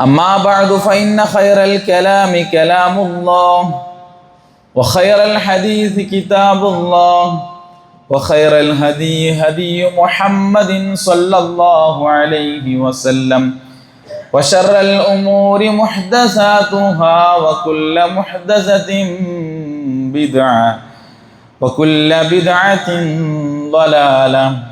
أما بعد فإن خير الكلام كلام الله وخير الحديث كتاب الله وخير الهدي هدي محمد صلى الله عليه وسلم وشر الأمور محدثاتها وكل محدثة بدعة وكل بدعة ضلالة.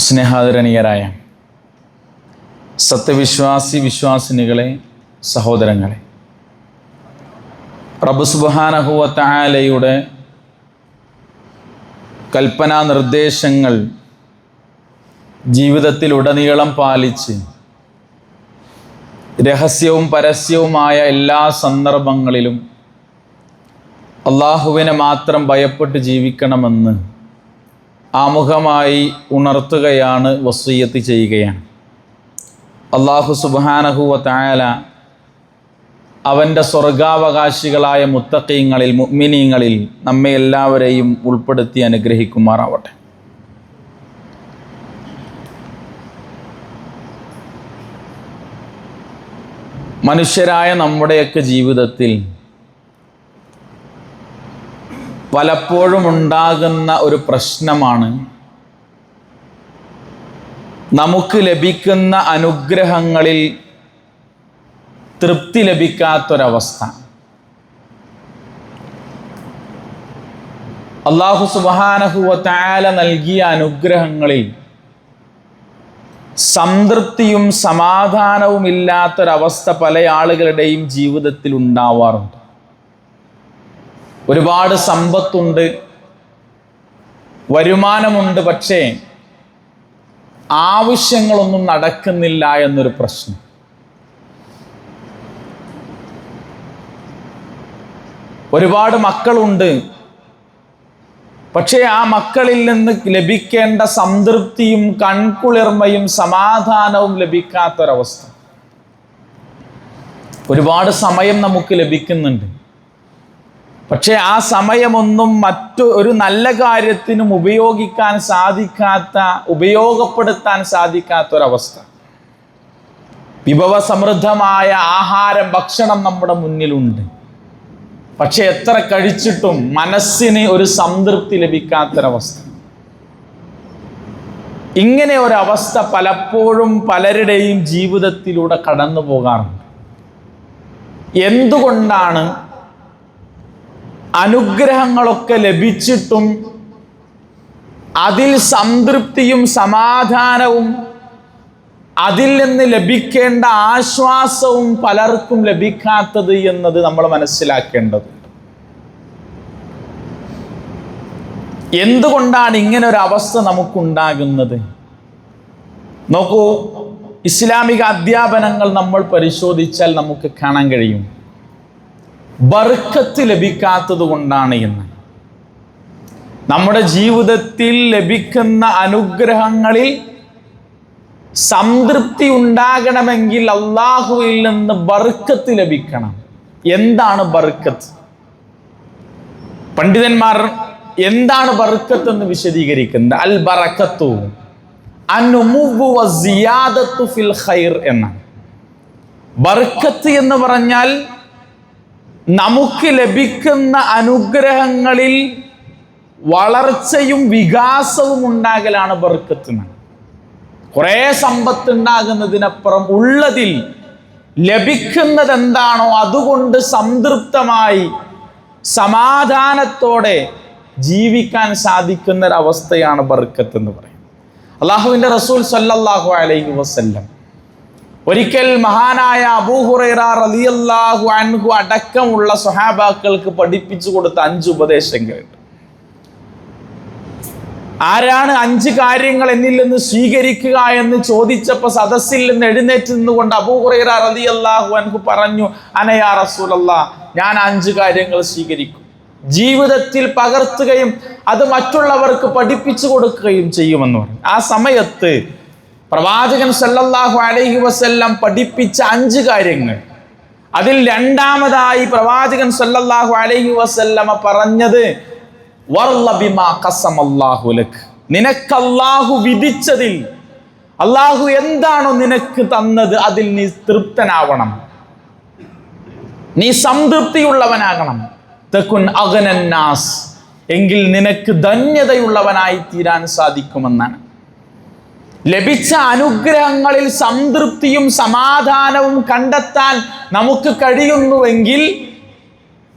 സ്നേഹാദരണീയരായ സത്യവിശ്വാസി വിശ്വാസിനികളെ സഹോദരങ്ങളെ റബ്ബ് സുബാനഹുവത്തായാലയുടെ കൽപ്പനാ നിർദ്ദേശങ്ങൾ ജീവിതത്തിലുടനീളം പാലിച്ച് രഹസ്യവും പരസ്യവുമായ എല്ലാ സന്ദർഭങ്ങളിലും അള്ളാഹുവിനെ മാത്രം ഭയപ്പെട്ട് ജീവിക്കണമെന്ന് ആമുഖമായി ഉണർത്തുകയാണ് വസീയത്ത് ചെയ്യുകയാണ്. അള്ളാഹു സുബാനഹുവ തായാല അവന്റെ സ്വർഗാവകാശികളായ മുത്തക്കീങ്ങളിൽ മുഗ്മിനീങ്ങളിൽ നമ്മെ എല്ലാവരെയും ഉൾപ്പെടുത്തി അനുഗ്രഹിക്കുമാറാവട്ടെ. മനുഷ്യരായ നമ്മുടെയൊക്കെ ജീവിതത്തിൽ പലപ്പോഴും ഉണ്ടാകുന്ന ഒരു പ്രശ്നമാണ്. നമുക്ക് ലഭിക്കുന്ന അനുഗ്രഹങ്ങളിൽ തൃപ്തി ലഭിക്കാത്തൊരവസ്ഥ. അള്ളാഹു സുബാനഹുവ താല നൽകിയ അനുഗ്രഹങ്ങളിൽ സംതൃപ്തിയും സമാധാനവും ഇല്ലാത്തൊരവസ്ഥ പല ആളുകളുടെയും ജീവിതത്തിൽ ഉണ്ടാവാറുണ്ട് ഒരുപാട് സമ്പത്തുണ്ട് വരുമാനമുണ്ട് പക്ഷേ ആവശ്യങ്ങളൊന്നും നടക്കുന്നില്ല എന്നൊരു പ്രശ്നം. ഒരുപാട് മക്കളുണ്ട് പക്ഷേ ആ മക്കളിൽ നിന്ന് ലഭിക്കേണ്ട സംതൃപ്തിയും കൺകുളിർമയും സമാധാനവും ലഭിക്കാത്തൊരവസ്ഥ. ഒരുപാട് സമയം നമുക്ക് ലഭിക്കുന്നുണ്ട്. പക്ഷേ ആ സമയമൊന്നും മറ്റു ഒരു നല്ല കാര്യത്തിനും ഉപയോഗിക്കാൻ സാധിക്കാത്ത ഉപയോഗപ്പെടുത്താൻ സാധിക്കാത്ത ഒരവസ്ഥ വിഭവ സമൃദ്ധമായ ആഹാരം ഭക്ഷണം നമ്മുടെ മുന്നിലുണ്ട്. പക്ഷെ എത്ര കഴിച്ചിട്ടും മനസ്സിന് ഒരു സംതൃപ്തി ലഭിക്കാത്തൊരവസ്ഥ. ഇങ്ങനെ ഒരവസ്ഥ പലപ്പോഴും പലരുടെയും ജീവിതത്തിലൂടെ കടന്നു പോകാറുണ്ട് എന്തുകൊണ്ടാണ് അനുഗ്രഹങ്ങളൊക്കെ ലഭിച്ചിട്ടും അതിൽ സംതൃപ്തിയും സമാധാനവും അതിൽ നിന്ന് ലഭിക്കേണ്ട ആശ്വാസവും പലർക്കും ലഭിക്കാത്തത് എന്നത് നമ്മൾ മനസ്സിലാക്കേണ്ടത്. എന്തുകൊണ്ടാണ് ഇങ്ങനെ ഒരു അവസ്ഥ നമുക്കുണ്ടാകുന്നത്? നോക്കൂ ഇസ്ലാമിക അധ്യാപനങ്ങൾ നമ്മൾ പരിശോധിച്ചാൽ നമുക്ക് കാണാൻ കഴിയും. ബർക്കത്ത് ലഭിക്കാത്തത് കൊണ്ടാണ് എന്ന്. നമ്മുടെ ജീവിതത്തിൽ ലഭിക്കുന്ന അനുഗ്രഹങ്ങളിൽ സംതൃപ്തി ഉണ്ടാകണമെങ്കിൽ അള്ളാഹുവിൽ നിന്ന് ബർക്കത്ത് ലഭിക്കണം. എന്താണ് ബർക്കത്ത്? പണ്ഡിതന്മാർ എന്താണ് ബർക്കത്ത് എന്ന് വിശദീകരിക്കുന്നത് അൽ ബറക്കത്തു ഫിൽ ഖൈർ എന്നാണ്. ബർക്കത്ത് എന്ന് പറഞ്ഞാൽ നമുക്ക് ലഭിക്കുന്ന അനുഗ്രഹങ്ങളിൽ വളർച്ചയും വികാസവും ഉണ്ടാകലാണ് ബർക്കത്ത് കുറെ സമ്പത്ത് ഉണ്ടാകുന്നതിനപ്പുറം ഉള്ളതിൽ ലഭിക്കുന്നത് എന്താണോ അതുകൊണ്ട് സംതൃപ്തമായി സമാധാനത്തോടെ ജീവിക്കാൻ സാധിക്കുന്ന ഒരവസ്ഥയാണ് ബർക്കത്ത് എന്ന് പറയുന്നത്. അള്ളാഹുവിന്റെ റസൂൽ സല്ലാഹു അലൈഹി വസല്ലം ഒരിക്കൽ മഹാനായ അബൂഹുറൈറ റളിയല്ലാഹു അൻഹു അടക്കമുള്ള സ്വഹാബാക്കൾക്ക് പഠിപ്പിച്ചു കൊടുത്ത അഞ്ച് ഉപദേശങ്ങളുണ്ട്. ആരാണ് അഞ്ച് കാര്യങ്ങൾ എന്നിൽ നിന്ന് സ്വീകരിക്കുക എന്ന് ചോദിച്ചപ്പോൾ സദസ്സിൽ നിന്ന് എഴുന്നേറ്റ് നിന്നുകൊണ്ട് അബൂഹുറൈറ റളിയല്ലാഹു അൻഹു പറഞ്ഞു അനയാ റസൂലല്ലാ ഞാൻ അഞ്ച് കാര്യങ്ങൾ സ്വീകരിക്കും. ജീവിതത്തിൽ പകർത്തുകയും അത് മറ്റുള്ളവർക്ക് പഠിപ്പിച്ചു കൊടുക്കുകയും ചെയ്യുമെന്ന് പറഞ്ഞു. ആ സമയത്ത് പ്രവാചകൻ സല്ലല്ലാഹു അലൈഹി വസല്ലം പഠിപ്പിച്ച അഞ്ച് കാര്യങ്ങൾ. അതിൽ രണ്ടാമതായി പ്രവാചകൻ സല്ലല്ലാഹു അലൈഹി വസല്ലമ പറഞ്ഞത് നിനക്ക് അല്ലാഹു വിധിച്ചതിൽ അള്ളാഹു എന്താണോ നിനക്ക് തന്നത് അതിൽ നീ തൃപ്തനാവണം. നീ സംതൃപ്തിയുള്ളവനാകണം. തെക്കുൻ അഗനന്നാസ് എങ്കിൽ നിനക്ക് ധന്യതയുള്ളവനായി തീരാൻ സാധിക്കുമെന്നാണ്. ലഭിച്ച അനുഗ്രഹങ്ങളിൽ സംതൃപ്തിയും സമാധാനവും കണ്ടെത്താൻ നമുക്ക് കഴിയുന്നുവെങ്കിൽ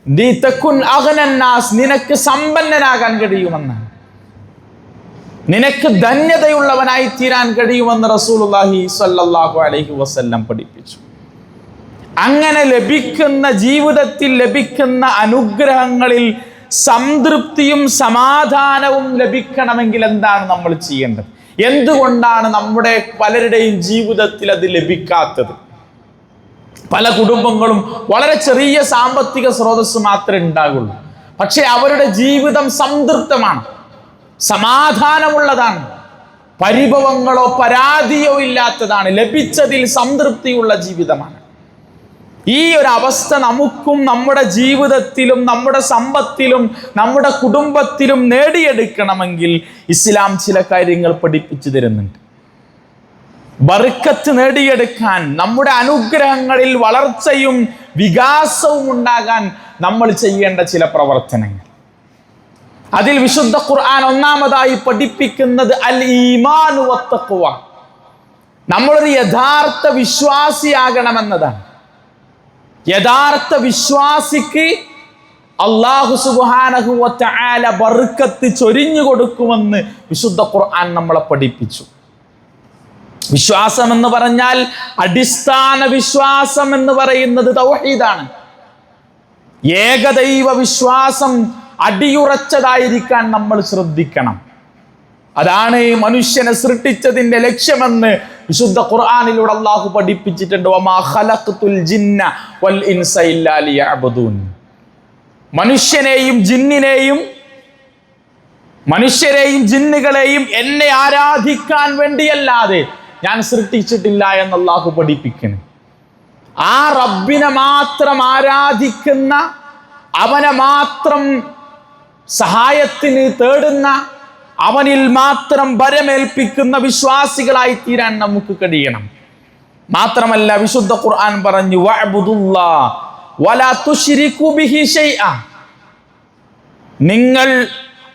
നീ തെക്കുൻ നിനക്ക് സമ്പന്നനാകാൻ കഴിയുമെന്നാണ് നിനക്ക് ധന്യതയുള്ളവനായി തീരാൻ കഴിയുമെന്ന് റസൂലുള്ളാഹി സ്വല്ലല്ലാഹു അലൈഹി വസ്ല്ലാം പഠിപ്പിച്ചു. അങ്ങനെ ലഭിക്കുന്ന ജീവിതത്തിൽ ലഭിക്കുന്ന അനുഗ്രഹങ്ങളിൽ സംതൃപ്തിയും സമാധാനവും ലഭിക്കണമെങ്കിൽ എന്താണ് നമ്മൾ ചെയ്യേണ്ടത്? എന്തുകൊണ്ടാണ് നമ്മുടെ പലരുടെയും ജീവിതത്തിൽ അത് ലഭിക്കാത്തത്? പല കുടുംബങ്ങളും വളരെ ചെറിയ സാമ്പത്തിക സ്രോതസ് മാത്രമേ ഉണ്ടാകുള്ളൂ. പക്ഷെ അവരുടെ ജീവിതം സംതൃപ്തമാണ്. സമാധാനമുള്ളതാണ്. പരിഭവങ്ങളോ പരാതിയോ ഇല്ലാത്തതാണ്. ലഭിച്ചതിൽ സംതൃപ്തിയുള്ള ജീവിതമാണ്. ഈ ഒരു അവസ്ഥ നമുക്കും നമ്മുടെ ജീവിതത്തിലും നമ്മുടെ സമ്പത്തിലും നമ്മുടെ കുടുംബത്തിലും നേടിയെടുക്കണമെങ്കിൽ ഇസ്ലാം ചില കാര്യങ്ങൾ പഠിപ്പിച്ചു തരുന്നുണ്ട്. ബർക്കത്ത് നേടിയെടുക്കാൻ നമ്മുടെ അനുഗ്രഹങ്ങളിൽ വളർച്ചയും വികാസവും ഉണ്ടാകാൻ നമ്മൾ ചെയ്യേണ്ട ചില പ്രവർത്തനങ്ങൾ. അതിൽ വിശുദ്ധ ഖുർആൻ ഒന്നാമതായി പഠിപ്പിക്കുന്നത് അൽ ഈമാനുവത്തക്കുവ നമ്മളൊരു യഥാർത്ഥ വിശ്വാസിയാകണമെന്നതാണ്. യഥാർത്ഥ വിശ്വാസിക്ക് അള്ളാഹു സുബ്ഹാനഹു വതആല ബർക്കത്ത് ചൊരിഞ്ഞു കൊടുക്കുമെന്ന് വിശുദ്ധ ഖുർആൻ നമ്മളെ പഠിപ്പിച്ചു. വിശ്വാസം എന്ന് പറഞ്ഞാൽ അടിസ്ഥാന വിശ്വാസം എന്ന് പറയുന്നത് തൗഹീദാണ്. ഏകദൈവ വിശ്വാസം അടിയുറച്ചതായിരിക്കാൻ നമ്മൾ ശ്രദ്ധിക്കണം. അതാണ് ഈ മനുഷ്യനെ സൃഷ്ടിച്ചതിന്റെ ലക്ഷ്യമെന്ന് വിശുദ്ധ ഖുർആനിലൂടെ അള്ളാഹു പഠിപ്പിച്ചിട്ടുണ്ട്. മനുഷ്യനെയും ജിന്നിനെയും മനുഷ്യരെയും ജിന്നുകളെയും എന്നെ ആരാധിക്കാൻ വേണ്ടിയല്ലാതെ ഞാൻ സൃഷ്ടിച്ചിട്ടില്ല എന്ന് അള്ളാഹു പഠിപ്പിക്കുന്നു. ആ റബ്ബിനെ മാത്രം ആരാധിക്കുന്ന അവനെ മാത്രം സഹായത്തിന് തേടുന്ന അവനിൽ മാത്രം വരമേൽപ്പിക്കുന്ന വിശ്വാസികളായി തീരാൻ നമുക്ക് കഴിയണം. മാത്രമല്ല വിശുദ്ധ ഖുർആൻ പറഞ്ഞു നിങ്ങൾ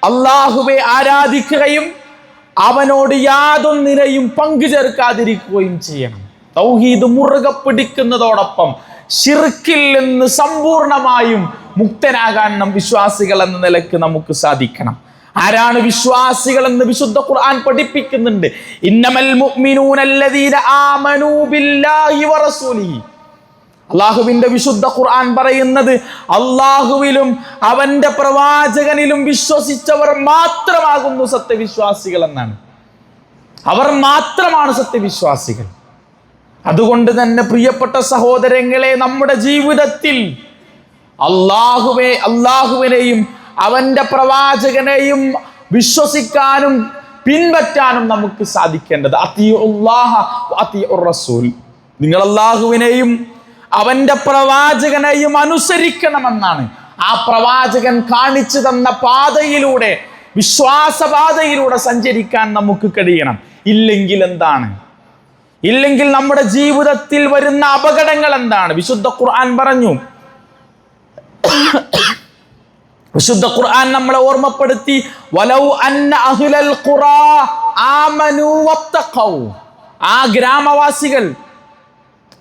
അള്ളാഹുവെ ആരാധിക്കുകയും അവനോട് യാതൊന്നിനെയും പങ്കു ചേർക്കാതിരിക്കുകയും ചെയ്യണം. തൗഹീദ് മുറുകെ പിടിക്കുന്നതോടൊപ്പം ഷിർക്കിൽ നിന്ന് സമ്പൂർണമായും മുക്തനാകാൻ നാം വിശ്വാസികൾ എന്ന നിലയ്ക്ക് നമുക്ക് സാധിക്കണം. ആരാണ് വിശ്വാസികൾ എന്ന് വിശുദ്ധ ഖുർആൻ പഠിപ്പിക്കുന്നുണ്ട്? ഇന്നമൽ ആമനൂ ബില്ലാഹി അള്ളാഹുവിന്റെ വിശുദ്ധ ഖുർആൻ പറയുന്നത് അള്ളാഹുവിലും അവന്റെ പ്രവാചകനിലും വിശ്വസിച്ചവർ മാത്രമാകുന്നു സത്യവിശ്വാസികൾ എന്നാണ്. അവർ മാത്രമാണ് സത്യവിശ്വാസികൾ. അതുകൊണ്ട് തന്നെ പ്രിയപ്പെട്ട സഹോദരങ്ങളെ നമ്മുടെ ജീവിതത്തിൽ അള്ളാഹുവെ അള്ളാഹുവിനെയും അവന്റെ പ്രവാചകനെയും വിശ്വസിക്കാനും പിൻപറ്റാനും നമുക്ക് സാധിക്കേണ്ടത്. റസൂൽ നിങ്ങൾ അള്ളാഹുവിനെയും അവന്റെ പ്രവാചകനെയും അനുസരിക്കണമെന്നാണ്. ആ പ്രവാചകൻ കാണിച്ചു തന്ന പാതയിലൂടെ വിശ്വാസപാതയിലൂടെ സഞ്ചരിക്കാൻ നമുക്ക് കഴിയണം. ഇല്ലെങ്കിൽ എന്താണ്? ഇല്ലെങ്കിൽ നമ്മുടെ ജീവിതത്തിൽ വരുന്ന അപകടങ്ങൾ എന്താണ്? വിശുദ്ധ ഖുർആൻ പറഞ്ഞു. വിശുദ്ധ ഖുർആൻ നമ്മളെ ഓർമ്മപ്പെടുത്തി വലൗ ഖുറാ ആ ഗ്രാമവാസികൾ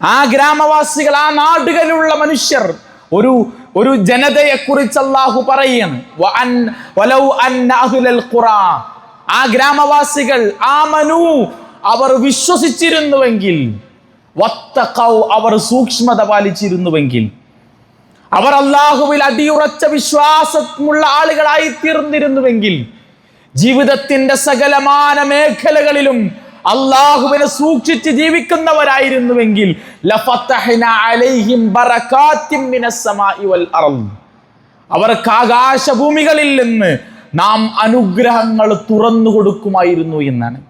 ആ ഗ്രാമവാസികൾ ആ നാടുകളിലുള്ള മനുഷ്യർ ഒരു ഒരു ജനതയെ കുറിച്ച് അള്ളാഹു അൻ- വലൗ അന്ന അഹ്ലൽ ഖുറാ. ആ ഗ്രാമവാസികൾ ആമനു. അവർ വിശ്വസിച്ചിരുന്നുവെങ്കിൽ അവർ സൂക്ഷ്മത പാലിച്ചിരുന്നുവെങ്കിൽ അവർ അള്ളാഹുവിൽ അടിയുറച്ച വിശ്വാസമുള്ള ആളുകളായി തീർന്നിരുന്നുവെങ്കിൽ ജീവിതത്തിന്റെ സകലമാന മേഖലകളിലും അള്ളാഹുവിനെ സൂക്ഷിച്ച് ജീവിക്കുന്നവരായിരുന്നുവെങ്കിൽ. അവർക്ക് ആകാശഭൂമികളിൽ നിന്ന് നാം അനുഗ്രഹങ്ങൾ തുറന്നു കൊടുക്കുമായിരുന്നു എന്നാണ്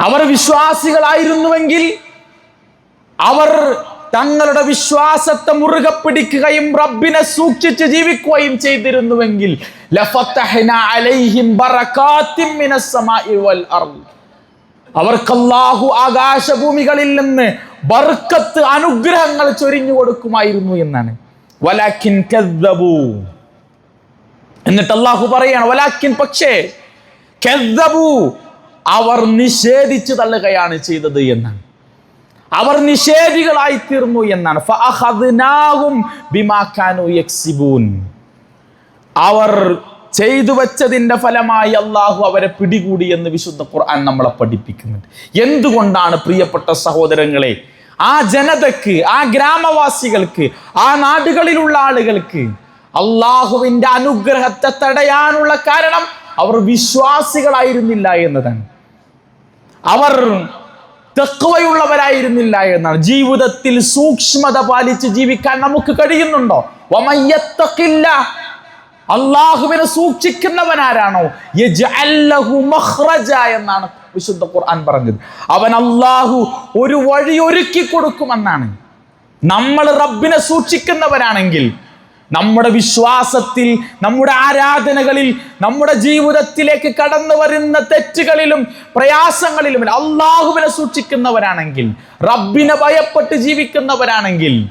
അവർ വിശ്വാസികളായിരുന്നുവെങ്കിൽ അവർ തങ്ങളുടെ വിശ്വാസത്തെ മുറുകെ പിടിക്കുകയും റബ്ബിനെ സൂക്ഷിച്ച് ജീവിക്കുകയും ചെയ്തിരുന്നുവെങ്കിൽ അവർക്കല്ലാഹു ആകാശഭൂമികളിൽ നിന്ന് ബർക്കത്ത് അനുഗ്രഹങ്ങൾ ചൊരിഞ്ഞു കൊടുക്കുമായിരുന്നു എന്നാണ്. കദ്ദബൂ. എന്നിട്ട് അള്ളാഹു പറയാണ് വലാക്കിൻ പക്ഷേ അവർ നിഷേധിച്ചു തള്ളുകയാണ് ചെയ്തത് എന്നാണ്. അവർ നിഷേധികളായി തീർന്നു എന്നാണ്. അവർ ചെയ്തു വെച്ചതിന്റെ ഫലമായി അള്ളാഹു അവരെ പിടികൂടി എന്ന് വിശുദ്ധ ഖുർആൻ നമ്മളെ പഠിപ്പിക്കുന്നുണ്ട്. എന്തുകൊണ്ടാണ് പ്രിയപ്പെട്ട സഹോദരങ്ങളെ ആ ജനതക്ക് ആ ഗ്രാമവാസികൾക്ക് ആ നാടുകളിലുള്ള ആളുകൾക്ക് അള്ളാഹുവിന്റെ അനുഗ്രഹത്തെ തടയാനുള്ള കാരണം അവർ വിശ്വാസികളായിരുന്നില്ല എന്നതാണ്. അവർ തെക്കുവയുള്ളവരായിരുന്നില്ല എന്നാണ്. ജീവിതത്തിൽ സൂക്ഷ്മത പാലിച്ച് ജീവിക്കാൻ നമുക്ക് കഴിയുന്നുണ്ടോ? വമയ്യത്തക്കില്ല. അള്ളാഹുവിനെ സൂക്ഷിക്കുന്നവനാരാണോ? എന്നാണ് വിശുദ്ധ ഖുർആൻ പറഞ്ഞത്. അവൻ അള്ളാഹു ഒരു വഴി ഒരുക്കി കൊടുക്കുമെന്നാണ് നമ്മൾ റബ്ബിനെ സൂക്ഷിക്കുന്നവരാണെങ്കിൽ നമ്മുടെ വിശ്വാസത്തിൽ നമ്മുടെ ആരാധനകളിൽ നമ്മുടെ ജീവിതത്തിലേക്ക് കടന്നു വരുന്ന തെറ്റുകളിലും പ്രയാസങ്ങളിലും അള്ളാഹുവിനെ സൂക്ഷിക്കുന്നവരാണെങ്കിൽ റബ്ബിനെ ഭയപ്പെട്ട് ജീവിക്കുന്നവരാണെങ്കിൽ.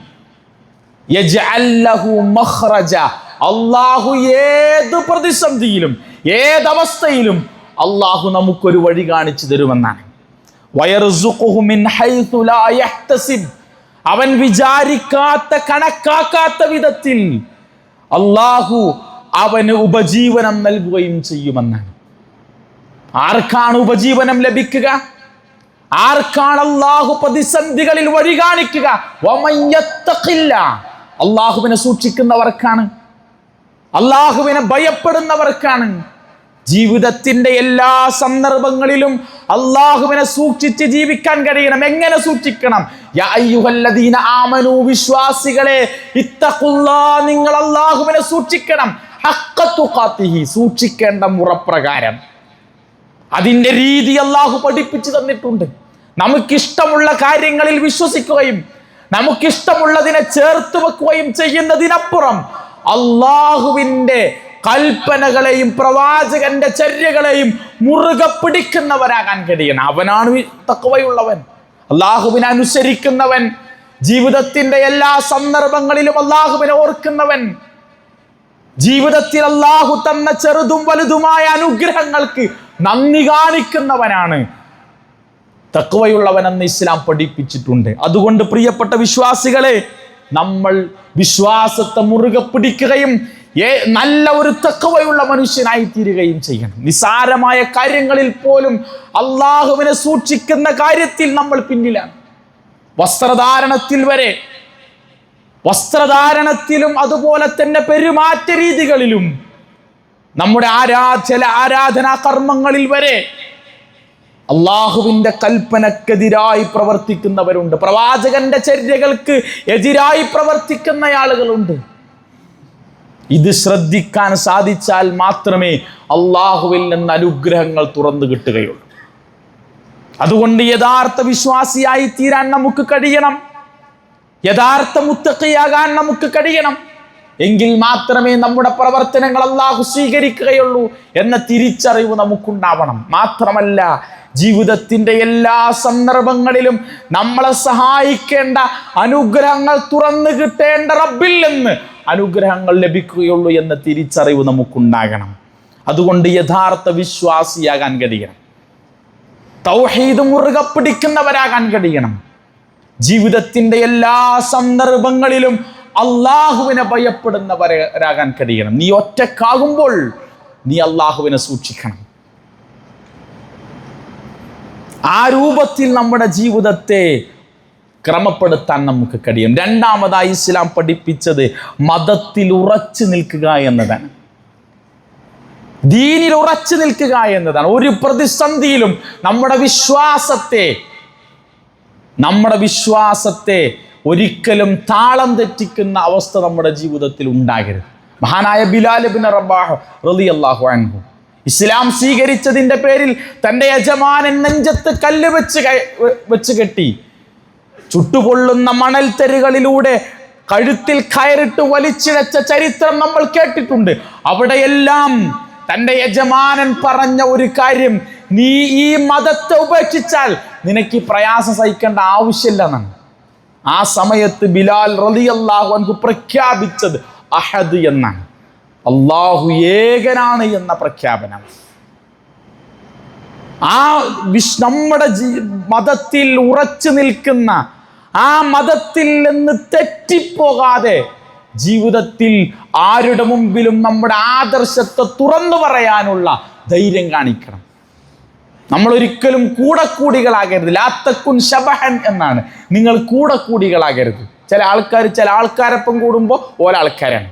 അള്ളാഹു ഏത് പ്രതിസന്ധിയിലും ഏതവസ്ഥയിലും അള്ളാഹു നമുക്കൊരു വഴി കാണിച്ചു തരുമെന്നാണ് വയർസുഖുഹു മിൻ ഹൈഥു ലാ യഹ്തസിബ്. അവൻ വിചാരിക്കാത്ത കണക്കാക്കാത്ത വിധത്തിൽ അള്ളാഹു അവന് ഉപജീവനം നൽകുകയും ചെയ്യുമെന്നാണ്. ആർക്കാണ് ഉപജീവനം ലഭിക്കുക? ആർക്കാണ് അള്ളാഹു പ്രതിസന്ധികളിൽ വഴി കാണിക്കുക. അള്ളാഹുവിനെ സൂക്ഷിക്കുന്നവർക്കാണ്. അള്ളാഹുവിനെ ഭയപ്പെടുന്നവർക്കാണ്. ജീവിതത്തിന്റെ എല്ലാ സന്ദർഭങ്ങളിലും അള്ളാഹുവിനെ സൂക്ഷിച്ച് ജീവിക്കാൻ കഴിയണം. എങ്ങനെ സൂക്ഷിക്കണം? ആമനു വിശ്വാസികളെ ഇത്തഖുല്ലാ നിങ്ങൾ അള്ളാഹുവിനെ സൂക്ഷിക്കണം. ഹഖ്ഖ തുഖാത്തിഹി സൂക്ഷിക്കേണ്ട മുറപ്രകാരം. അതിന്റെ രീതി അള്ളാഹു പഠിപ്പിച്ചു തന്നിട്ടുണ്ട്. നമുക്കിഷ്ടമുള്ള കാര്യങ്ങളിൽ വിശ്വസിക്കുകയും നമുക്കിഷ്ടമുള്ളതിനെ ചേർത്ത് വെക്കുകയും ചെയ്യുന്നതിനപ്പുറം അള്ളാഹുവിന്റെ കൽപ്പനകളെയും പ്രവാചകന്റെ ചര്യകളെയും മുറുകെ പിടിക്കുന്നവരാകാൻ കഴിയണം. അവനാണ് തക്കവയുള്ളവൻ അള്ളാഹുവിനെ അനുസരിക്കുന്നവൻ. ജീവിതത്തിന്റെ എല്ലാ സന്ദർഭങ്ങളിലും അള്ളാഹുവിനെ ഓർക്കുന്നവൻ. ജീവിതത്തിൽ അള്ളാഹു തന്ന ചെറുതും വലുതുമായ അനുഗ്രഹങ്ങൾക്ക് നന്ദി കാണിക്കുന്നവനാണ്. തക്കവയുള്ളവനെന്ന് ഇസ്ലാം പഠിപ്പിച്ചിട്ടുണ്ട്. അതുകൊണ്ട് പ്രിയപ്പെട്ട വിശ്വാസികളെ നമ്മൾ വിശ്വാസത്തെ മുറുകെ പിടിക്കുകയും നല്ല ഒരു തക്കവയുള്ള മനുഷ്യനായി തീരുകയും ചെയ്യണം. നിസാരമായ കാര്യങ്ങളിൽ പോലും അള്ളാഹുവിനെ സൂക്ഷിക്കുന്ന കാര്യത്തിൽ നമ്മൾ പിന്നിലാണ്. വസ്ത്രധാരണത്തിൽ വരെ വസ്ത്രധാരണത്തിലും അതുപോലെ തന്നെ പെരുമാറ്റ രീതികളിലും നമ്മുടെ ആരാധന ആരാധനാ കർമ്മങ്ങളിൽ വരെ അള്ളാഹുവിന്റെ കൽപ്പനക്കെതിരായി പ്രവർത്തിക്കുന്നവരുണ്ട്. പ്രവാചകന്റെ ചര്യകൾക്ക് എതിരായി പ്രവർത്തിക്കുന്ന ആളുകളുണ്ട് ഇത് ശ്രദ്ധിക്കാൻ സാധിച്ചാൽ മാത്രമേ അള്ളാഹുവിൽ നിന്ന് അനുഗ്രഹങ്ങൾ തുറന്നു കിട്ടുകയുള്ളൂ. അതുകൊണ്ട് യഥാർത്ഥ വിശ്വാസിയായി തീരാൻ നമുക്ക് കഴിയണം. യഥാർത്ഥ മുത്തക്കയാകാൻ നമുക്ക് കഴിയണം. എങ്കിൽ മാത്രമേ നമ്മുടെ പ്രവർത്തനങ്ങൾ അള്ളാഹു സ്വീകരിക്കുകയുള്ളൂ എന്ന തിരിച്ചറിവ് നമുക്കുണ്ടാവണം. മാത്രമല്ല ജീവിതത്തിന്റെ എല്ലാ സന്ദർഭങ്ങളിലും നമ്മളെ സഹായിക്കേണ്ട അനുഗ്രഹങ്ങൾ തുറന്നു കിട്ടേണ്ട റബ്ബിൽ നിന്ന് അനുഗ്രഹങ്ങൾ ലഭിക്കുകയുള്ളൂ എന്ന തിരിച്ചറിവ് നമുക്കുണ്ടാകണം. അതുകൊണ്ട് യഥാർത്ഥ വിശ്വാസിയാകാൻ കഴിയണം. തൗഹീദ് മുറുകെ പിടിക്കുന്നവരാകാൻ കഴിയണം. ജീവിതത്തിന്റെ എല്ലാ സന്ദർഭങ്ങളിലും അള്ളാഹുവിനെ ഭയപ്പെടുന്നവരാകാൻ കഴിയണം. നീ ഒറ്റക്കാകുമ്പോൾ നീ അള്ളാഹുവിനെ സൂക്ഷിക്കണം. ആ രൂപത്തിൽ നമ്മുടെ ജീവിതത്തെ ക്രമപ്പെടുത്താൻ നമുക്ക് കഴിയും. രണ്ടാമതായി ഇസ്ലാം പഠിപ്പിച്ചത് മതത്തിൽ ഉറച്ചു നിൽക്കുക എന്നതാണ്. ദീനിൽ ഉറച്ചു നിൽക്കുക എന്നതാണ്. ഒരു പ്രതിസന്ധിയിലും നമ്മുടെ വിശ്വാസത്തെ നമ്മുടെ വിശ്വാസത്തെ ഒരിക്കലും താളം തെറ്റിക്കുന്ന അവസ്ഥ നമ്മുടെ ജീവിതത്തിൽ ഉണ്ടാകരുത്. മഹാനായ ബിലാൽ ബിൻ റബാഹ് റളിയല്ലാഹു അൻഹു ഇസ്ലാം സ്വീകരിച്ചതിന്റെ പേരിൽ തന്റെ യജമാനൻ നെഞ്ചത്ത് കല്ല് വെച്ച് വെച്ച് കെട്ടി. ചുട്ടുപൊള്ളുന്ന മണൽത്തരികളിലൂടെ കഴുത്തിൽ കയറിട്ട് വലിച്ചിഴച്ച ചരിത്രം നമ്മൾ കേട്ടിട്ടുണ്ട്. അവിടെയെല്ലാം തന്റെ യജമാനൻ പറഞ്ഞ ഒരു കാര്യം നീ ഈ മതത്തെ ഉപേക്ഷിച്ചാൽ നിനക്ക് പ്രയാസം സഹിക്കേണ്ട ആവശ്യമില്ലെന്നാണ്. ആ സമയത്ത് ബിലാൽ റളിയല്ലാഹു അൻഹു പ്രഖ്യാപിച്ചത് അഹദ് എന്നാണ്. അള്ളാഹു ഏകനാണ് എന്ന പ്രഖ്യാപനം. ആ വിശ് നമ്മുടെ മതത്തിൽ ഉറച്ചു നിൽക്കുന്ന ആ മതത്തിൽ നിന്ന് തെറ്റിപ്പോകാതെ ജീവിതത്തിൽ ആരുടെ മുമ്പിലും നമ്മുടെ ആദർശത്തെ തുറന്നു പറയാനുള്ള ധൈര്യം കാണിക്കണം. നമ്മൾ ഒരിക്കലും കൂടെ കൂടികളാകരുത് ലാത്തക്കുൻ ശബഹൻ എന്നാണ്. നിങ്ങൾ കൂടെ കൂടികളാകരുത് ചില ആൾക്കാർ ചില ആൾക്കാരൊപ്പം കൂടുമ്പോൾ ഓരോ ആൾക്കാരാണ്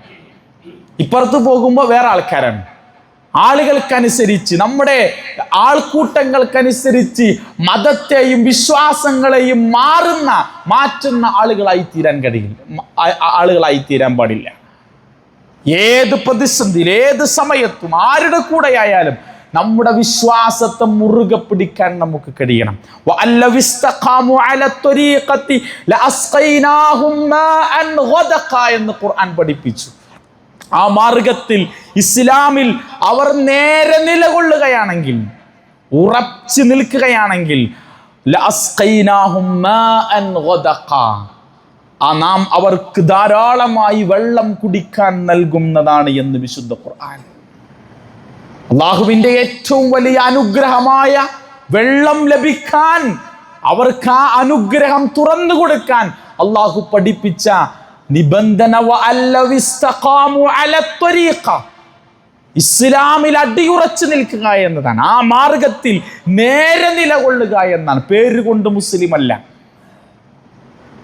ഇപ്പുറത്ത് പോകുമ്പോൾ വേറെ ആൾക്കാരാണ്. ആളുകൾക്കനുസരിച്ച് നമ്മുടെ ആൾക്കൂട്ടങ്ങൾക്കനുസരിച്ച് മതത്തെയും വിശ്വാസങ്ങളെയും മാറുന്ന മാറ്റുന്ന ആളുകളായി തീരാൻ കഴിയില്ല ആളുകളായി തീരാൻ പാടില്ല. ഏത് പ്രതിസന്ധിയിൽ ഏത് സമയത്തും ആരുടെ കൂടെ ആയാലും നമ്മുടെ വിശ്വാസത്തെ മുറുകെ പിടിക്കാൻ നമുക്ക് കഴിയണം. എന്ന് ഖുർആൻ പഠിപ്പിച്ചു. ആ മാർഗത്തിൽ ഇസ്ലാമിൽ അവർ നേരെ നിലകൊള്ളുകയാണെങ്കിൽ ഉറച്ചു നിൽക്കുകയാണെങ്കിൽ ആ നാം അവർക്ക് ധാരാളമായി വെള്ളം കുടിക്കാൻ നൽകുന്നതാണ് എന്ന് വിശുദ്ധ ഖുർആൻ. അള്ളാഹുവിന്റെ ഏറ്റവും വലിയ അനുഗ്രഹമായ വെള്ളം ലഭിക്കാൻ അവർക്ക് ആ അനുഗ്രഹം തുറന്നു കൊടുക്കാൻ അള്ളാഹു പഠിപ്പിച്ച നിബന്ധന ഇസ്ലാമിൽ അടിയുറച്ചു നിൽക്കുക എന്നതാണ്. ആ മാർഗത്തിൽ നേരെ നിലകൊള്ളുക എന്നാണ്. പേര് കൊണ്ട് മുസ്ലിം അല്ല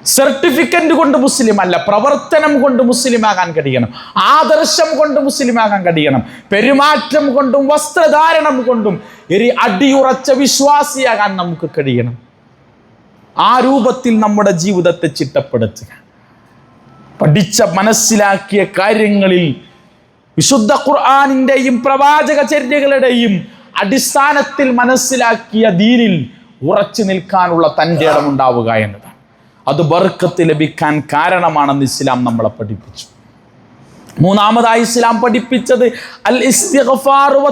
സർട്ടിഫിക്കറ്റ് കൊണ്ട് മുസ്ലിം അല്ല പ്രവർത്തനം കൊണ്ട് മുസ്ലിം ആകാൻ കഴിയണം. ആദർശം കൊണ്ട് മുസ്ലിം ആകാൻ കഴിയണം. പെരുമാറ്റം കൊണ്ടും വസ്ത്രധാരണം കൊണ്ടും ഒരു അടിയുറച്ച വിശ്വാസിയാകാൻ നമുക്ക് കഴിയണം. ആ രൂപത്തിൽ നമ്മുടെ ജീവിതത്തെ ചിട്ടപ്പെടുത്തുക. പഠിച്ച മനസ്സിലാക്കിയ കാര്യങ്ങളിൽ വിശുദ്ധ ഖുർആാനിന്റെയും പ്രവാചക ചര്യകളുടെയും അടിസ്ഥാനത്തിൽ മനസ്സിലാക്കിയ ദീനിൽ ഉറച്ചു നിൽക്കാനുള്ള തന്റെ ഇടമുണ്ടാവുക എന്നതാണ്. അത് ബർക്കത്ത് ലഭിക്കാൻ കാരണമാണെന്ന് ഇസ്ലാം നമ്മളെ പഠിപ്പിച്ചു. മൂന്നാമതായി ഇസ്ലാം പഠിപ്പിച്ചത് അൽ വ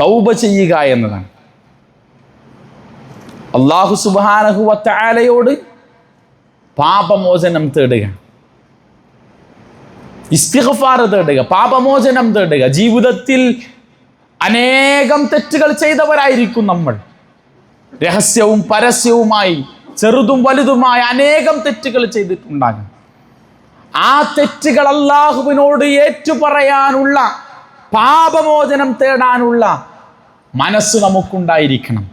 തൗബ ചെയ്യുക എന്നതാണ്. അള്ളാഹു സുബാനഹു വത്തആലയോട് പാപമോചനം തേടുക. ഇസ്തിഗ്ഫാർ തേടുക പാപമോചനം തേടുക. ജീവിതത്തിൽ അനേകം തെറ്റുകൾ ചെയ്തവരായിരിക്കും നമ്മൾ. രഹസ്യവും പരസ്യവുമായി ചെറുതും വലുതുമായ അനേകം തെറ്റുകൾ ചെയ്തിട്ടുണ്ടാകും. ആ തെറ്റുകൾ അള്ളാഹുവിനോട് ഏറ്റുപറയാനുള്ള പാപമോചനം തേടാനുള്ള മനസ്സ് നമുക്കുണ്ടായിരിക്കണം.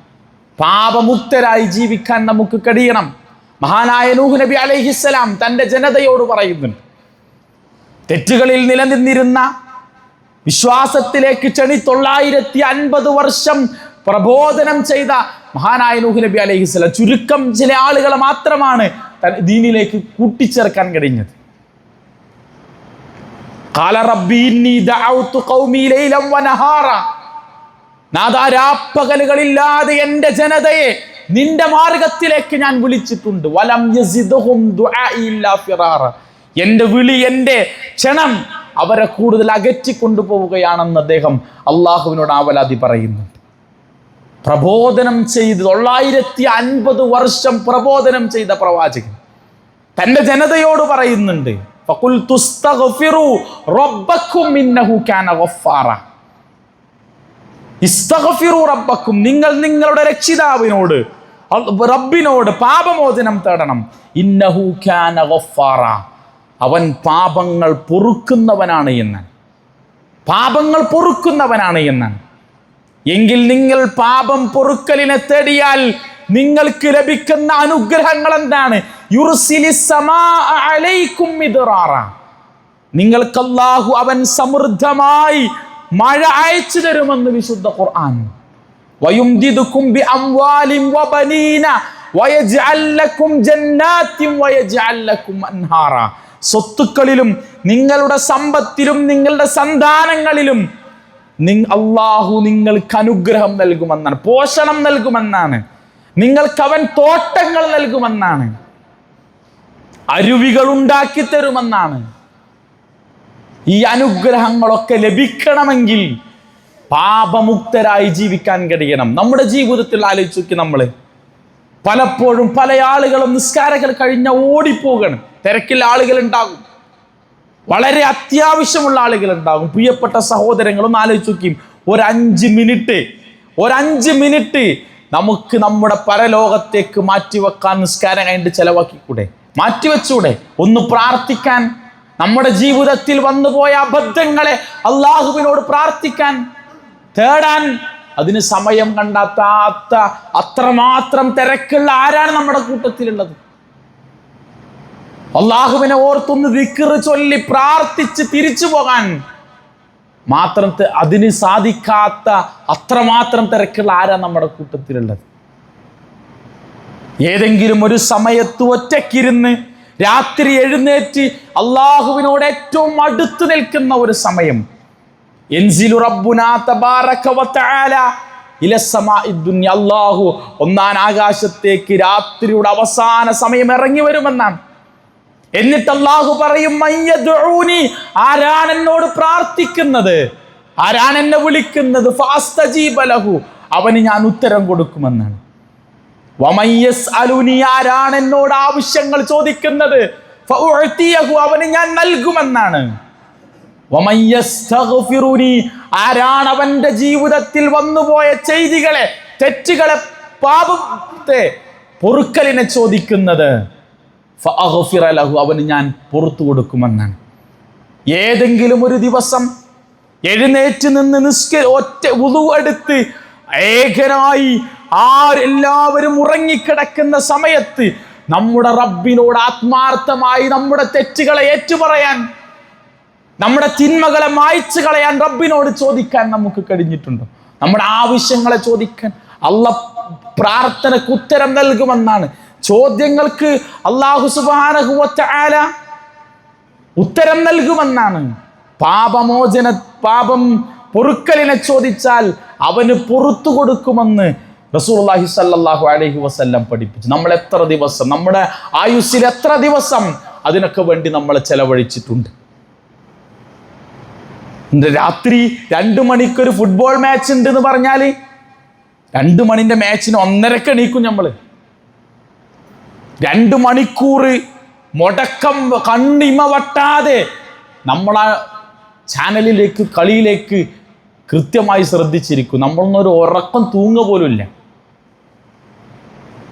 പാപമുക്തരായി ജീവിക്കാൻ നമുക്ക് കഴിയണം. മഹാനായ നൂഹ് നബി അലൈഹിസ്സലാം തന്റെ ജനതയോട് പറയുന്നുണ്ട് തെറ്റുകളിൽ നിലനിന്നിരുന്ന വിശ്വാസത്തിലേക്ക് ചെണി തൊള്ളായിരത്തി അൻപത് വർഷം പ്രബോധനം ചെയ്ത മഹാനായ നൂഹ് നബി അലൈഹിസ്സലാം ചുരുക്കം ചില ആളുകളെ മാത്രമാണ് ദീനിലേക്ക് കൂട്ടിച്ചേർക്കാൻ കഴിഞ്ഞത്. കാല റബ്ബീനി എന്റെ ജനതയെ നിന്റെ മാർഗത്തിലേക്ക് ഞാൻ വിളിച്ചിട്ടുണ്ട്. വലം എന്റെ വിളി എന്റെ ക്ഷണം അവരെ കൂടുതൽ അകറ്റിക്കൊണ്ടുപോവുകയാണെന്ന് അദ്ദേഹം അള്ളാഹുവിനോട് ആവലാതി പറയുന്നുണ്ട് പ്രബോധനം ചെയ്ത് തൊള്ളായിരത്തി അൻപത് വർഷം പ്രബോധനം ചെയ്ത പ്രവാചകൻ തന്റെ ജനതയോട് പറയുന്നുണ്ട് നിങ്ങൾ നിങ്ങളുടെ രക്ഷിതാവിനോട് റബ്ബിനോട് പാപമോചനം തേടണം. ഇന്നഹു ഗഫാറ. അവൻ പാപങ്ങൾ പൊറുക്കുന്നവനാണ് എന്ന്. പാപങ്ങൾ പൊറുക്കുന്നവനാണ് എന്ന്. എങ്കിൽ നിങ്ങൾ പാപം പൊറുക്കലിനെ തേടിയാൽ നിങ്ങൾക്ക് ലഭിക്കുന്ന അനുഗ്രഹങ്ങൾ എന്താണ്? നിങ്ങൾക്കല്ലാഹു അവൻ സമൃദ്ധമായി മഴ അയച്ചു തരുമെന്ന് വിശുദ്ധ ഖുർആൻ. വയുംദിദുക്കും ബിഅംവാലിൻ വബനീന അൻഹാറ. സ്വത്തുക്കളിലും നിങ്ങളുടെ സമ്പത്തിലും നിങ്ങളുടെ സന്താനങ്ങളിലും നിങ് അള്ളാഹു നിങ്ങൾക്ക് അനുഗ്രഹം നൽകുമെന്നാണ്. പോഷണം നൽകുമെന്നാണ്. നിങ്ങൾക്ക് അവൻ തോട്ടങ്ങൾ നൽകുമെന്നാണ്. അരുവികൾ ഉണ്ടാക്കി തരുമെന്നാണ് ഈ അനുഗ്രഹങ്ങളൊക്കെ ലഭിക്കണമെങ്കിൽ പാപമുക്തരായി ജീവിക്കാൻ കഴിയണം. നമ്മുടെ ജീവിതത്തിൽ ആലോചിച്ച് നമ്മൾ പലപ്പോഴും പല ആളുകളും നിസ്കാരങ്ങൾ കഴിഞ്ഞ ഓടിപ്പോകണം. തിരക്കിൽ ആളുകൾ ഉണ്ടാകും വളരെ അത്യാവശ്യമുള്ള ആളുകൾ ഉണ്ടാകും പ്രിയപ്പെട്ട സഹോദരങ്ങളും ആലോചിച്ച് നോക്കിയും ഒരു അഞ്ച് മിനിറ്റ് ഒരു അഞ്ച് മിനിറ്റ് നമുക്ക് നമ്മുടെ പരലോകത്തേക്ക് മാറ്റിവെക്കാൻ നിസ്കാരം കഴിഞ്ഞിട്ട് ചെലവാക്കിക്കൂടെ? മാറ്റിവെച്ചൂടെ? ഒന്ന് പ്രാർത്ഥിക്കാൻ. നമ്മുടെ ജീവിതത്തിൽ വന്നുപോയ അബദ്ധങ്ങളെ അള്ളാഹുവിനോട് പ്രാർത്ഥിക്കാൻ. തേടാൻ അതിന് സമയം കണ്ടെത്താത്ത അത്രമാത്രം തിരക്കുള്ള ആരാണ് നമ്മുടെ കൂട്ടത്തിലുള്ളത്? അള്ളാഹുവിനെ ഓർത്തൊന്ന് ദിക്കറ് ചൊല്ലി പ്രാർത്ഥിച്ച് തിരിച്ചു പോകാൻ മാത്രം അതിന് സാധിക്കാത്ത അത്രമാത്രം തിരക്കുള്ള ആരാണ് നമ്മുടെ കൂട്ടത്തിലുള്ളത്? ഏതെങ്കിലും ഒരു സമയത്ത് ഒറ്റക്കിരുന്ന് രാത്രി എഴുന്നേറ്റ് അള്ളാഹുവിനോട് ഏറ്റവും അടുത്ത് നിൽക്കുന്ന ഒരു സമയം അല്ലാഹു. ഒന്നാൻ ആകാശത്തേക്ക് രാത്രിയുടെ അവസാന സമയം ഇറങ്ങി വരുമെന്നാണ്. എന്നിട്ട് അള്ളാഹു പറയും ആരാണ് എന്നോട് പ്രാർത്ഥിക്കുന്നത്? ആരാണ് എന്നെ വിളിക്കുന്നത്? അവന് ഞാൻ ഉത്തരം കൊടുക്കുമെന്നാണ്. വമയ്യസ് അലുനി ആരാണ് എന്നോട് ആവശ്യങ്ങൾ ചോദിക്കുന്നത്? അവന് ഞാൻ നൽകുമെന്നാണ്. ആരാണ് അവന്റെ ജീവിതത്തിൽ വന്നുപോയ ചെയ്തികളെ തെറ്റുകളെ പാപത്തെ പൊറുക്കലിനെ ചോദിക്കുന്നത്? ലഹു അവന് ഞാൻ പുറത്തു കൊടുക്കുമെന്നാണ്. ഏതെങ്കിലും ഒരു ദിവസം എഴുന്നേറ്റ് നിന്ന് നിസ്ക ഒറ്റ ഉതുവെടുത്ത് ഏകനായി ആരെല്ലാവരും ഉറങ്ങിക്കിടക്കുന്ന സമയത്ത് നമ്മുടെ റബ്ബിനോട് ആത്മാർത്ഥമായി നമ്മുടെ തെറ്റുകളെ ഏറ്റുപറയാൻ നമ്മുടെ തിന്മകളെ മായ്ച്ചു കളയാൻ റബ്ബിനോട് ചോദിക്കാൻ നമുക്ക് കഴിഞ്ഞിട്ടുണ്ട്. നമ്മുടെ ആവശ്യങ്ങളെ ചോദിക്കാൻ അല്ല പ്രാർത്ഥനക്ക് ഉത്തരം നൽകുമെന്നാണ്. ചോദ്യങ്ങൾക്ക് അള്ളാഹു സുബാനഹുവറ്റ ആല ഉത്തരം നൽകുമെന്നാണ്. പാപമോചന പാപം പൊറുക്കലിനെ ചോദിച്ചാൽ അവന് പുറത്തു കൊടുക്കുമെന്ന് റസൂലുള്ളാഹി സല്ലാഹു അലഹി വസല്ലം പഠിപ്പിച്ചു. നമ്മൾ എത്ര ദിവസം നമ്മുടെ ആയുസ്സിൽ എത്ര ദിവസം അതിനൊക്കെ വേണ്ടി നമ്മൾ ചെലവഴിച്ചിട്ടുണ്ട്. രാത്രി രണ്ട് മണിക്കൊരു ഫുട്ബോൾ മാച്ച് ഉണ്ട് എന്ന് പറഞ്ഞാൽ രണ്ട് മണിന്റെ മാച്ചിന് ഒന്നരക്ക് എണീക്കും നമ്മൾ രണ്ട് മണിക്കൂർ മുടക്കം കണ്ണിമ വട്ടാതെ നമ്മളാ ചാനലിലേക്ക് കളിയിലേക്ക് കൃത്യമായി ശ്രദ്ധിച്ചിരിക്കും. നമ്മളൊന്നൊരു ഉറക്കം തൂങ്ങ പോലും ഇല്ല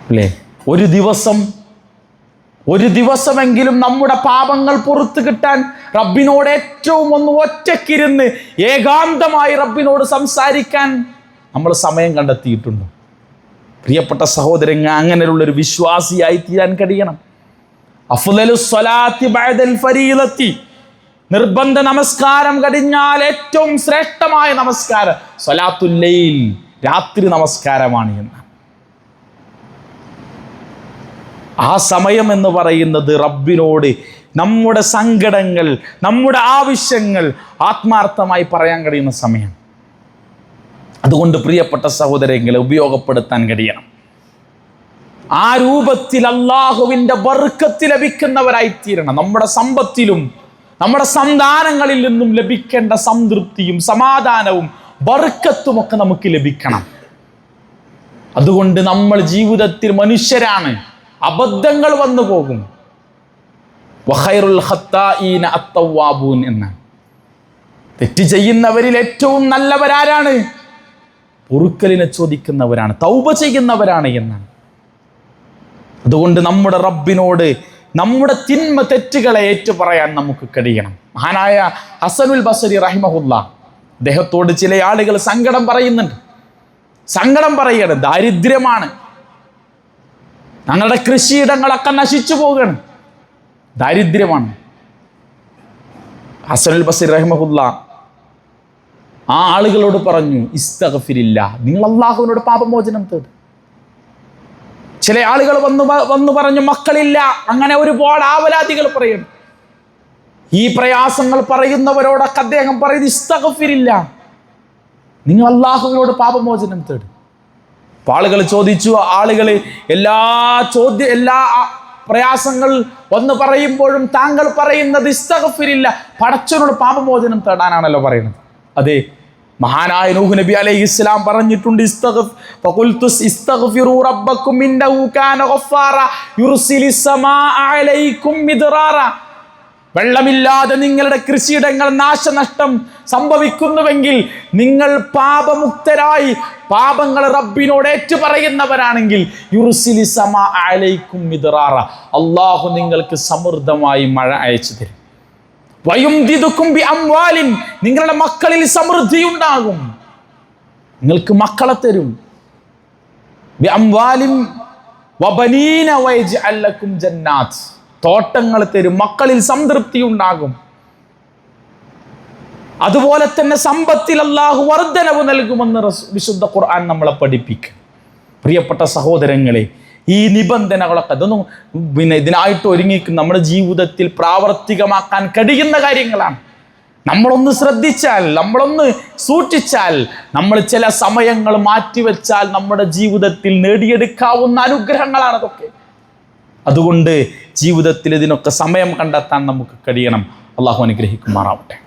അല്ലേ? ഒരു ദിവസം ഒരു ദിവസമെങ്കിലും നമ്മുടെ പാപങ്ങൾ പുറത്തു കിട്ടാൻ റബ്ബിനോട് ഏറ്റവും ഒന്ന് ഒറ്റക്കിരുന്ന് ഏകാന്തമായി റബ്ബിനോട് സംസാരിക്കാൻ നമ്മൾ സമയം കണ്ടെത്തിയിട്ടുണ്ട്? പ്രിയപ്പെട്ട സഹോദരൻ അങ്ങനെയുള്ള ഒരു വിശ്വാസിയായി തീരാൻ കഴിയണം. ഫരീളത്തി നിർബന്ധ നമസ്കാരം കഴിഞ്ഞാൽ ഏറ്റവും ശ്രേഷ്ഠമായ നമസ്കാരം സ്വലാത്തുല്ലയിൽ രാത്രി നമസ്കാരമാണ് എന്ന്. ആ സമയം എന്ന് പറയുന്നത് റബ്ബിനോട് നമ്മുടെ സങ്കടങ്ങൾ നമ്മുടെ ആവശ്യങ്ങൾ ആത്മാർത്ഥമായി പറയാൻ കഴിയുന്ന സമയം. അതുകൊണ്ട് പ്രിയപ്പെട്ട സഹോദരങ്ങളെ ഉപയോഗപ്പെടുത്താൻ കഴിയണം. ആ രൂപത്തിൽ അള്ളാഹുവിന്റെ ബർക്കത്ത് ലഭിക്കുന്നവരായിത്തീരണം. നമ്മുടെ സമ്പത്തിലും നമ്മുടെ സന്താനങ്ങളിൽ നിന്നും ലഭിക്കേണ്ട സംതൃപ്തിയും സമാധാനവും ബർക്കത്തും ഒക്കെ നമുക്ക് ലഭിക്കണം. അതുകൊണ്ട് നമ്മൾ ജീവിതത്തിൽ മനുഷ്യരാണ്. അബദ്ധങ്ങൾ വന്നു പോകും. ഖത്താഈന അത്തവാബൂൻ എന്നാണ് തെറ്റ് ചെയ്യുന്നവരിൽ ഏറ്റവും നല്ലവരാരാണ്? പൊറുക്കലിനെ ചോദിക്കുന്നവരാണ് തൗബ ചെയ്യുന്നവരാണ് എന്നാണ് അതുകൊണ്ട് നമ്മുടെ റബ്ബിനോട് നമ്മുടെ തിന്മ തെറ്റുകളെ ഏറ്റു പറയാൻ നമുക്ക് കഴിയണം. മഹാനായ ഹസനുൽ ബസരി റഹിമഹുല്ല അദ്ദേഹത്തോട് ചില ആളുകൾ സങ്കടം പറയുന്നുണ്ട്. സങ്കടം പറയണം ദാരിദ്ര്യമാണ്. ഞങ്ങളുടെ കൃഷിയിടങ്ങളൊക്കെ നശിച്ചു പോവുകയാണ്. ദാരിദ്ര്യമാണ്. ഹസനുൽ ബസീർ റഹ്മുല്ല ആ ആളുകളോട് പറഞ്ഞു ഇസ്തഗഫിരില്ല. നിങ്ങൾ അള്ളാഹുവിനോട് പാപമോചനം തേട്. ചില ആളുകൾ വന്ന് വന്നു പറഞ്ഞു മക്കളില്ല. അങ്ങനെ ഒരുപാട് ആവലാതികൾ പറയുന്നു. ഈ പ്രയാസങ്ങൾ പറയുന്നവരോടൊക്കെ അദ്ദേഹം പറയുന്നത് ഇസ്തഗഫിരില്ല. നിങ്ങൾ അള്ളാഹുവിനോട് പാപമോചനം തേട്. അപ്പൊ ആളുകൾ ചോദിച്ചു ആളുകൾ എല്ലാ ചോദ്യ എല്ലാ പ്രയാസങ്ങൾ ഒന്ന് പറയുമ്പോഴും താങ്കൾ പറയുന്നത് ഇസ്തഗഫിരില്ല. പടച്ചനോട് പാപമോചനം തേടാനാണല്ലോ പറയുന്നത്. അതെ മഹാനായ നൂഹ് നബി അലൈഹി ഇസ്ലാം പറഞ്ഞിട്ടുണ്ട് ഇസ്തഗഫ് വെള്ളമില്ലാതെ നിങ്ങളുടെ കൃഷിയിടങ്ങൾ നാശനഷ്ടം സംഭവിക്കുന്നുവെങ്കിൽ നിങ്ങൾ പാപമുക്തരായി പാപങ്ങൾ റബ്ബിനോട് ഏറ്റുപറയുന്നവരാണെങ്കിൽ അള്ളാഹു നിങ്ങൾക്ക് സമൃദ്ധമായി മഴ അയച്ചു തരും. വയുംദിദുക്കും ബി അംവാലിൻ. നിങ്ങളുടെ മക്കളിൽ സമൃദ്ധി ഉണ്ടാകും നിങ്ങൾക്ക് മക്കളെ തരും. ബി അംവാലിൻ വബനീന വൈജ് അല്ലക്കും തോട്ടങ്ങൾ തരും മക്കളിൽ സംതൃപ്തി ഉണ്ടാകും. അതുപോലെ തന്നെ സമ്പത്തിൽ അള്ളാഹു വർധനവ് നൽകുമെന്ന് വിശുദ്ധ ഖുർആൻ നമ്മളെ പഠിപ്പിക്കും. പ്രിയപ്പെട്ട സഹോദരങ്ങളെ ഈ നിബന്ധനകളൊക്കെ ഇതൊന്നും പിന്നെ ഇതിനായിട്ട് ഒരുങ്ങി നമ്മുടെ ജീവിതത്തിൽ പ്രാവർത്തികമാക്കാൻ കഴിയുന്ന കാര്യങ്ങളാണ്. നമ്മളൊന്ന് ശ്രദ്ധിച്ചാൽ നമ്മളൊന്ന് സൂക്ഷിച്ചാൽ നമ്മൾ ചില സമയങ്ങൾ മാറ്റിവെച്ചാൽ നമ്മുടെ ജീവിതത്തിൽ നേടിയെടുക്കാവുന്ന അനുഗ്രഹങ്ങളാണ് അതൊക്കെ. അതുകൊണ്ട് ജീവിതത്തിൽ ഇതിനൊക്കെ സമയം കണ്ടെത്താൻ നമുക്ക് കഴിയണം. അള്ളാഹു അനുഗ്രഹിക്കുമാറാവട്ടെ.